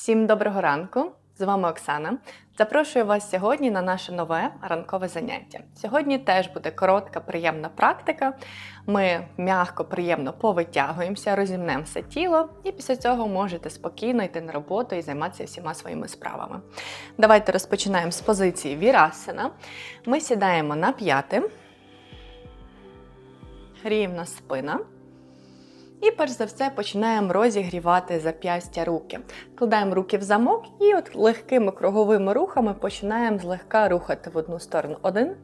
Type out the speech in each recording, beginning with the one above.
Всім доброго ранку! З вами Оксана. Запрошую вас сьогодні на наше нове ранкове заняття. Сьогодні теж буде коротка, приємна практика. Ми м'яко, приємно повитягуємося, розімнемо все тіло, і після цього можете спокійно йти на роботу і займатися всіма своїми справами. Давайте розпочинаємо з позиції Вірасана. Ми сідаємо на п'яти, рівна спина. І перш за все починаємо розігрівати зап'ястя руки. Кладаємо руки в замок і от легкими круговими рухами починаємо злегка рухати в одну сторону. Один,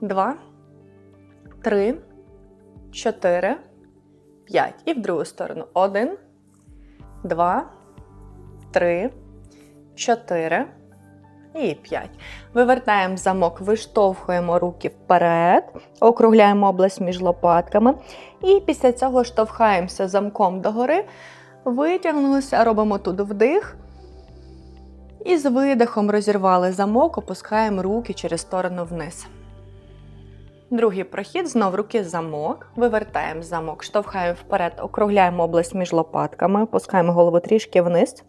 два, три, чотири, п'ять. І в другу сторону. Один, два, три, чотири. І 5. Вивертаємо замок, виштовхуємо руки вперед, округляємо область між лопатками. І після цього штовхаємося замком догори, витягнулися, робимо тут вдих. І з видихом розірвали замок, опускаємо руки через сторону вниз. Другий прохід, знов руки замок, вивертаємо замок, штовхаємо вперед, округляємо область між лопатками, опускаємо голову трішки вниз.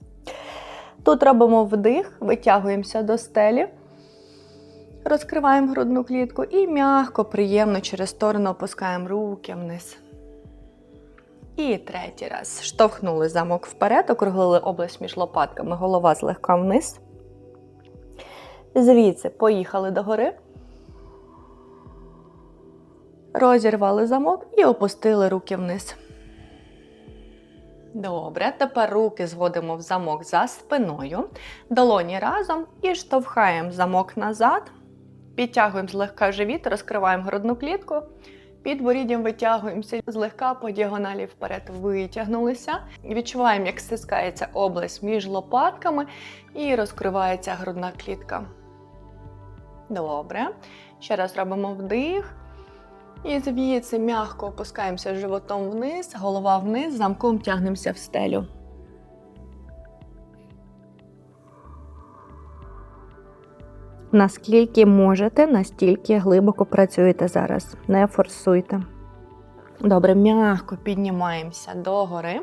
Тут робимо вдих, витягуємося до стелі, розкриваємо грудну клітку і м'яко, приємно через сторону опускаємо руки вниз. І третій раз. Штовхнули замок вперед, округлили область між лопатками, голова злегка вниз. Звідси поїхали догори. Розірвали замок і опустили руки вниз. Добре, тепер руки зводимо в замок за спиною, долоні разом і штовхаємо замок назад, підтягуємо злегка живіт, розкриваємо грудну клітку, під боріддям витягуємося злегка по діагоналі вперед, витягнулися. Відчуваємо, як стискається область між лопатками і розкривається грудна клітка. Добре. Ще раз робимо вдих. І звідси м'яко опускаємося животом вниз, голова вниз, замком тягнемося в стелю. Наскільки можете, настільки глибоко працюєте зараз. Не форсуйте. Добре, м'яко піднімаємося догори.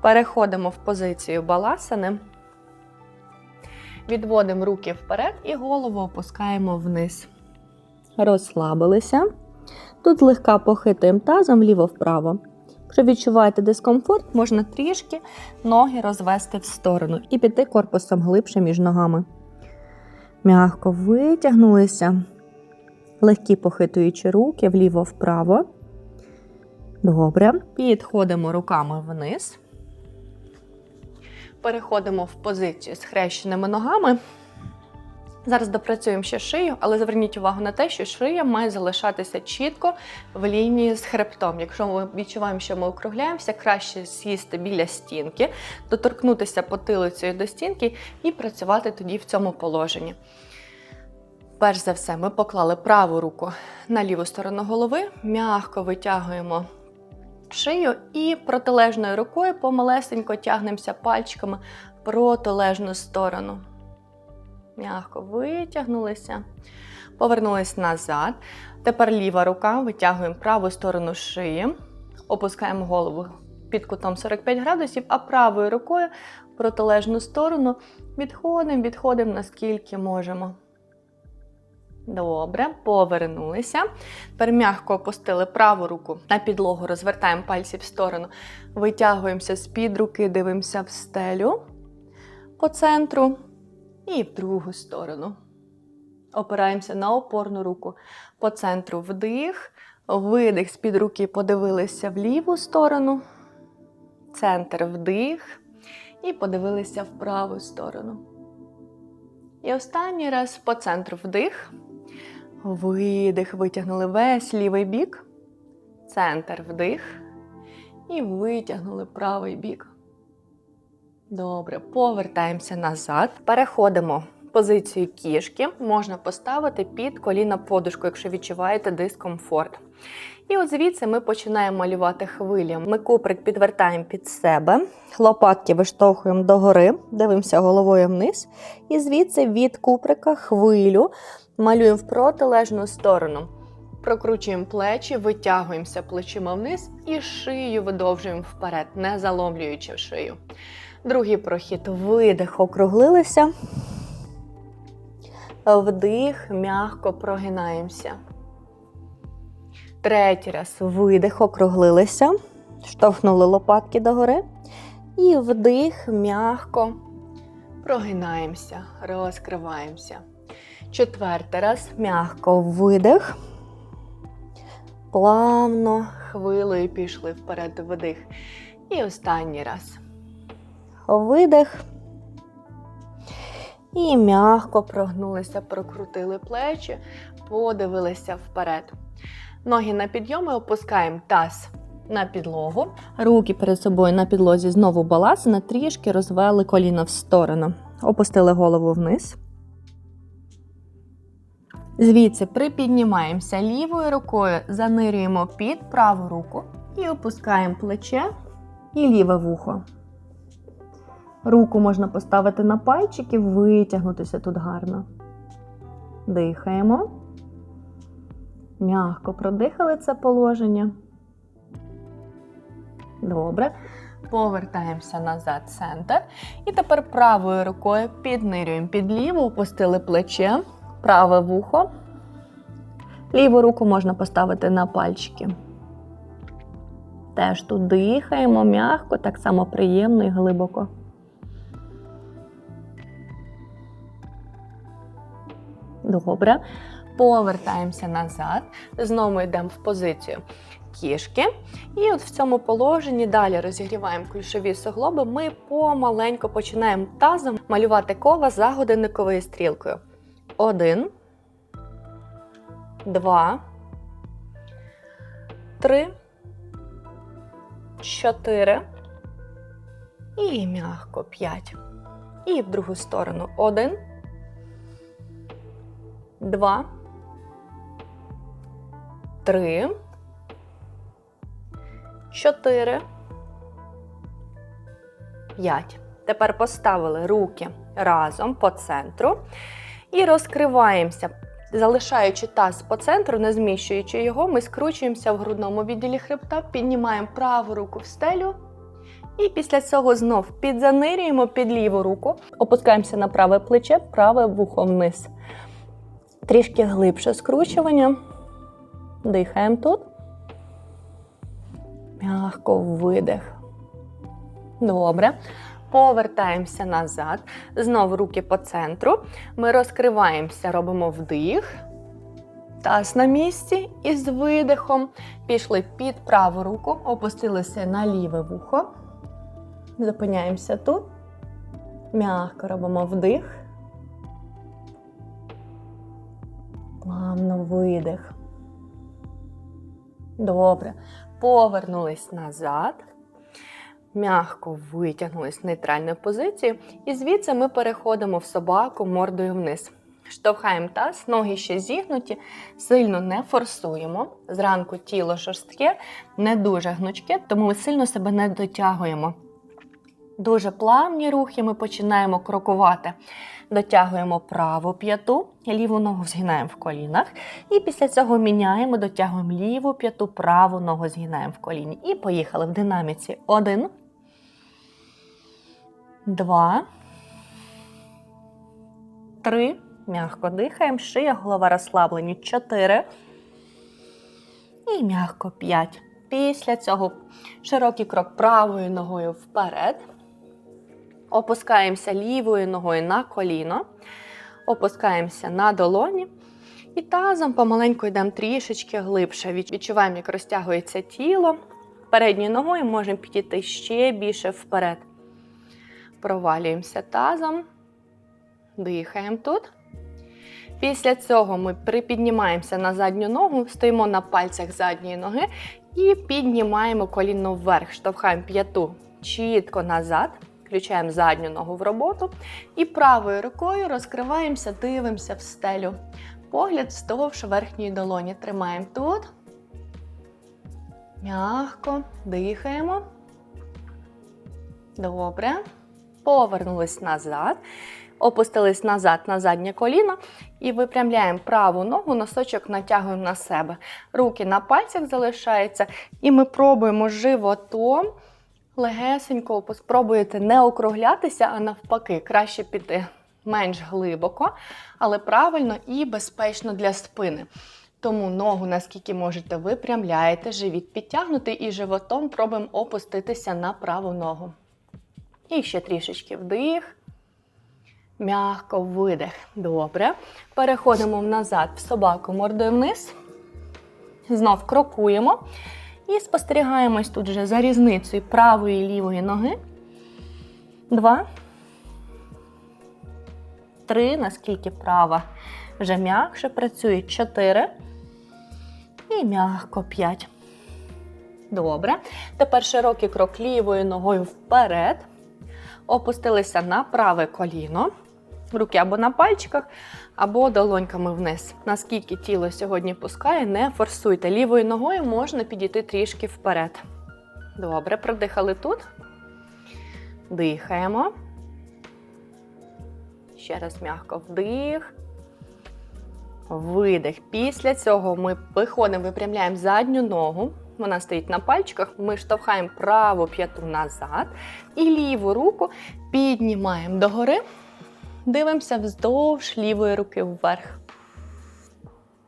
Переходимо в позицію баласани. Відводимо руки вперед і голову опускаємо вниз розслабилися. Тут злегка похитуємо тазом вліво-вправо. Якщо відчуваєте дискомфорт, можна трішки ноги розвести в сторону і піти корпусом глибше між ногами. Мягко витягнулися, легкі похитуючи руки вліво-вправо. Добре. Підходимо руками вниз. Переходимо в позицію з хрещеними ногами. Зараз допрацюємо ще шию, але зверніть увагу на те, що шия має залишатися чітко в лінії з хребтом. Якщо ми відчуваємо, що ми округляємося, краще сісти біля стінки, доторкнутися потилицею до стінки і працювати тоді в цьому положенні. Перш за все, ми поклали праву руку на ліву сторону голови, м'яко витягуємо шию і протилежною рукою помалесенько тягнемося пальчиками в протилежну сторону. М'яко витягнулися, повернулись назад. Тепер ліва рука, витягуємо праву сторону шиї, опускаємо голову під кутом 45 градусів, а правою рукою в протилежну сторону відходимо, відходимо наскільки можемо. Добре, повернулися. Тепер м'яко опустили праву руку на підлогу, розвертаємо пальці в сторону, витягуємося з-під руки, дивимося в стелю по центру. І в другу сторону. Опираємося на опорну руку по центру вдих, видих з-під руки подивилися в ліву сторону, центр вдих і подивилися в праву сторону. І останній раз по центру вдих, видих, витягнули весь лівий бік, центр вдих і витягнули правий бік. Добре, повертаємося назад. Переходимо позицію кішки. Можна поставити під коліна подушку, якщо відчуваєте дискомфорт. І от звідси ми починаємо малювати хвилі. Ми куприк підвертаємо під себе, лопатки виштовхуємо догори, дивимося головою вниз. І звідси від куприка хвилю малюємо в протилежну сторону. Прокручуємо плечі, витягуємося плечима вниз і шию видовжуємо вперед, не заломлюючи шию. Другий прохід. Видих, округлилися. Вдих, м'яко прогинаємося. Третій раз. Видих, округлилися. Штовхнули лопатки догори. І вдих, м'яко прогинаємося, розкриваємося. Четвертий раз. М'яко видих. Плавно, хвилею пішли вперед вдих. І останній раз. Видих. І м'яко прогнулися, прокрутили плечі, подивилися вперед. Ноги на підйоми опускаємо таз на підлогу. Руки перед собою на підлозі знову балансина, трішки розвели коліна в сторону. Опустили голову вниз. Звідси припіднімаємося лівою рукою, занирюємо під праву руку і опускаємо плече і ліве вухо. Руку можна поставити на пальчики, витягнутися тут гарно. Дихаємо. Мягко продихали це положення. Добре. Повертаємося назад центр. І тепер правою рукою піднирюємо під ліву, опустили плече, праве вухо. Ліву руку можна поставити на пальчики. Теж тут дихаємо м'яко, так само приємно і глибоко. Добре. Повертаємося назад. Знову йдемо в позицію кішки. І от в цьому положенні далі розігріваємо ключові суглоби. Ми помаленько починаємо тазом малювати коло за годинниковою стрілкою. Один, два, три, чотири. І м'яко п'ять. І в другу сторону. Один. Два. Три. Чотири. П'ять. Тепер поставили руки разом по центру і розкриваємося. Залишаючи таз по центру, не зміщуючи його, ми скручуємося в грудному відділі хребта, піднімаємо праву руку в стелю. І після цього знов підзанирюємо під ліву руку, опускаємося на праве плече, праве вухо вниз. Трішки глибше скручування. Дихаємо тут. Мягко видих. Добре. Повертаємося назад. Знову руки по центру. Ми розкриваємося, робимо вдих. Таз на місці. І з видихом пішли під праву руку, опустилися на ліве вухо. Зупиняємося тут. Мягко робимо вдих. Плавно видих. Добре. Повернулись назад. Мягко витягнулись в нейтральну позицію. І звідси ми переходимо в собаку мордою вниз. Штовхаємо таз, ноги ще зігнуті, сильно не форсуємо. Зранку тіло жорстке, не дуже гнучке, тому ми сильно себе не дотягуємо. Дуже плавні рухи ми починаємо крокувати. Дотягуємо праву п'яту, ліву ногу згинаємо в колінах. І після цього міняємо, дотягуємо ліву п'яту, праву ногу згинаємо в коліні. І поїхали в динаміці. Один. Два. Три. Мягко дихаємо. Шия, голова розслаблені. Чотири. І мягко п'ять. Після цього широкий крок правою ногою вперед. Опускаємося лівою ногою на коліно, опускаємося на долоні. І тазом помаленьку йдемо трішечки глибше. Відчуваємо, як розтягується тіло. Передньою ногою можемо підійти ще більше вперед. Провалюємося тазом, дихаємо тут. Після цього ми припіднімаємося на задню ногу, стоїмо на пальцях задньої ноги і піднімаємо коліно вверх, штовхаємо п'яту чітко назад. Включаємо задню ногу в роботу і правою рукою розкриваємося, дивимося в стелю. Погляд вздовж верхньої долоні. Тримаємо тут. Мягко дихаємо. Добре. Повернулись назад. Опустились назад на заднє коліно і випрямляємо праву ногу, носочок натягуємо на себе. Руки на пальцях залишаються. І ми пробуємо животом легесенько спробуєте не округлятися, а навпаки, краще піти менш глибоко, але правильно і безпечно для спини. Тому ногу, наскільки можете, випрямляєте, живіт підтягнутий і животом пробуємо опуститися на праву ногу. І ще трішечки вдих. Мягко видих. Добре. Переходимо назад в собаку мордою вниз. Знов крокуємо. І спостерігаємось тут вже за різницею правої і лівої ноги. Два. Три. Наскільки права вже м'якше працює. Чотири. І м'яко п'ять. Добре. Тепер широкий крок лівою ногою вперед. Опустилися на праве коліно. Руки або на пальчиках, або долоньками вниз. Наскільки тіло сьогодні пускає, не форсуйте. Лівою ногою можна підійти трішки вперед. Добре, продихали тут. Дихаємо. Ще раз м'яко вдих. Видих. Після цього ми виходимо, випрямляємо задню ногу. Вона стоїть на пальчиках. Ми штовхаємо праву п'яту назад і ліву руку піднімаємо догори. Дивимося вздовж лівої руки вверх.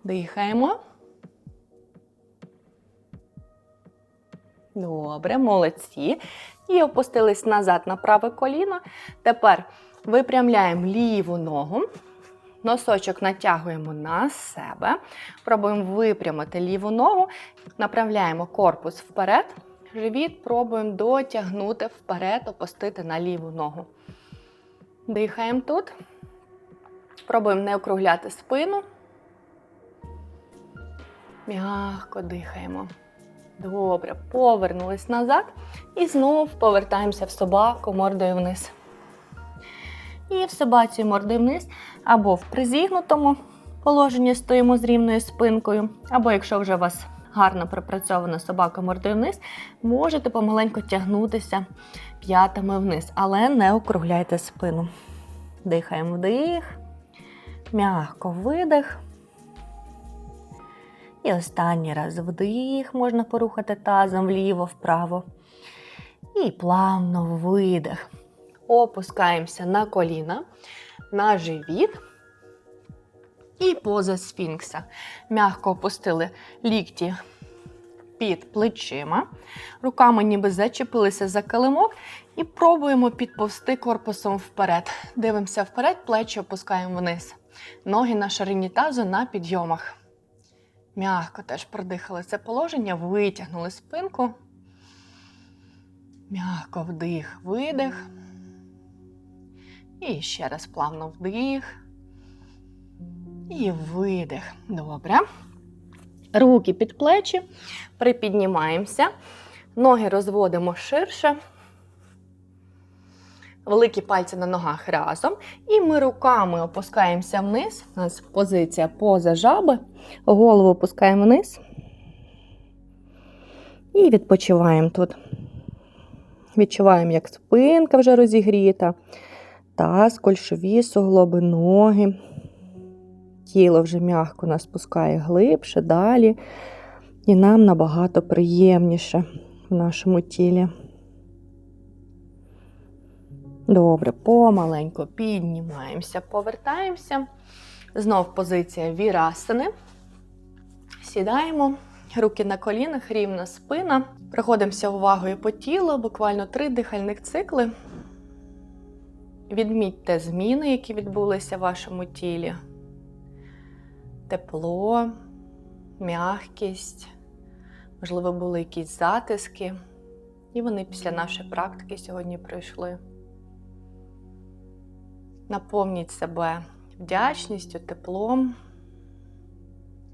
Дихаємо. Добре, молодці. І опустились назад на праве коліно. Тепер випрямляємо ліву ногу. Носочок натягуємо на себе. Пробуємо випрямити ліву ногу. Направляємо корпус вперед. Живіт пробуємо дотягнути вперед, опустити на ліву ногу. Дихаємо тут. Пробуємо не округляти спину. Мягко дихаємо. Добре, повернулись назад. І знову повертаємося в собаку мордою вниз. І в собаці мордою вниз, або в призігнутому положенні стоїмо з рівною спинкою, або якщо вже у вас гарно пропрацьована собака мордою вниз, можете помаленьку тягнутися п'ятами вниз, але не округляйте спину. Дихаємо вдих, м'яко видих. І останній раз вдих, можна порухати тазом вліво-вправо. І плавно видих. Опускаємося на коліна, на живіт. І поза сфінкса. Мягко опустили лікті під плечима. Руками ніби зачепилися за килимок і пробуємо підповзти корпусом вперед. Дивимося вперед, плечі опускаємо вниз. Ноги на ширині тазу на підйомах. Мягко теж продихали це положення, витягнули спинку. Мягко вдих, видих. І ще раз плавно вдих. І видих. Добре. Руки під плечі. Припіднімаємося. Ноги розводимо ширше. Великі пальці на ногах разом. І ми руками опускаємося вниз. У нас позиція поза жаби. Голову опускаємо вниз. І відпочиваємо тут. Відчуваємо, як спинка вже розігріта. Таз, кольшові суглоби, ноги. Тіло вже м'яко нас спускає глибше, далі. І нам набагато приємніше в нашому тілі. Добре, помаленько піднімаємося, повертаємося. Знов позиція вірасини. Сідаємо, руки на колінах, рівна спина. Проходимося увагою по тілу, буквально три дихальних цикли. Відмітьте зміни, які відбулися в вашому тілі. Тепло, м'якість, можливо, були якісь затиски. І вони після нашої практики сьогодні пройшли. Наповніть себе вдячністю, теплом,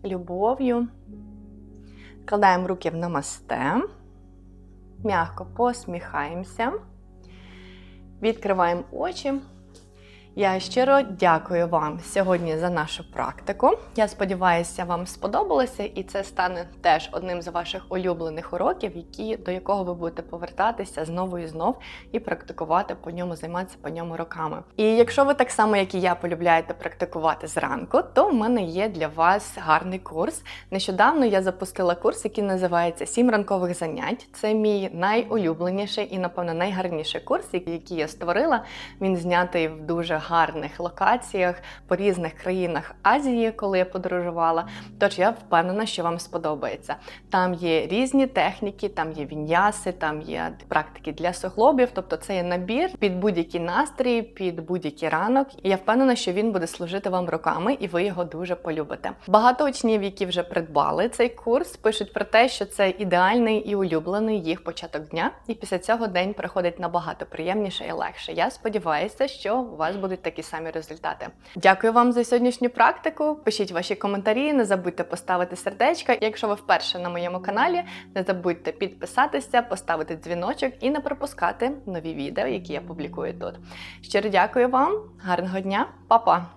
любов'ю. Кладаємо руки в намасте, м'яко посміхаємося, відкриваємо очі Я щиро дякую вам сьогодні за нашу практику. Я сподіваюся, вам сподобалося, і це стане теж одним з ваших улюблених уроків, які, до якого ви будете повертатися знову і знов і практикувати по ньому, займатися по ньому роками. І якщо ви так само, як і я, полюбляєте практикувати зранку, то в мене є для вас гарний курс. Нещодавно я запустила курс, який називається Сім ранкових занять. Це мій найулюбленіший і, напевно, найгарніший курс, який я створила. Він знятий в дуже гарних локаціях по різних країнах Азії, коли я подорожувала. Тож я впевнена, що вам сподобається. Там є різні техніки, там є віньяси, там є практики для суглобів. Тобто це є набір під будь-який настрій, під будь-який ранок. І я впевнена, що він буде служити вам роками, і ви його дуже полюбите. Багато учнів, які вже придбали цей курс, пишуть про те, що це ідеальний і улюблений їх початок дня, і після цього день проходить набагато приємніше і легше. Я сподіваюся, що у вас будуть такі самі результати. Дякую вам за сьогоднішню практику. Пишіть ваші коментарі, не забудьте поставити сердечко. Якщо ви вперше на моєму каналі, не забудьте підписатися, поставити дзвіночок і не пропускати нові відео, які я публікую тут. Щиро дякую вам, гарного дня, Па-па!